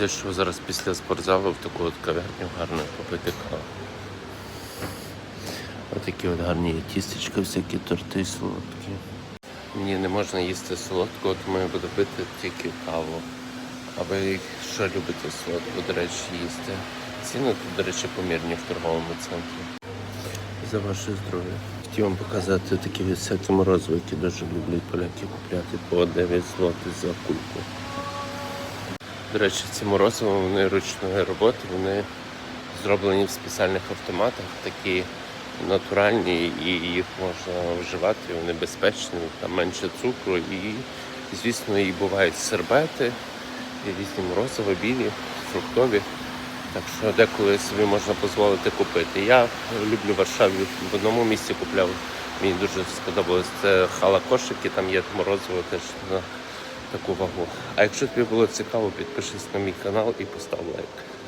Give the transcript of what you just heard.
Зайшов зараз після спортзалу в таку от кав'ярню гарно попити каву. Отакі от гарні тістечка, всякі торти солодкі. Мені не можна їсти солодкого, тому я буду пити тільки каву. А ви що любите солодко, до речі, їсти? Ціни тут, до речі, помірні в торговому центрі. За ваше здоров'я. Хотів вам показати такі всякі морозиво, дуже люблять поляки купляти по 9 злотих за кульку. До речі, ці морозиво вони ручної роботи, вони зроблені в спеціальних автоматах, такі натуральні, і їх можна вживати, вони безпечні, там менше цукру і, звісно, і бувають сербети, і різні морозиво, білі, фруктові. Так що деколи собі можна дозволити купити. Я люблю в Варшаві в одному місці купляв. Мені дуже сподобалось. Це хала кошики, там є морозиво теж таку вагу. А якщо тобі було цікаво, підпишись на мій канал і постав лайк.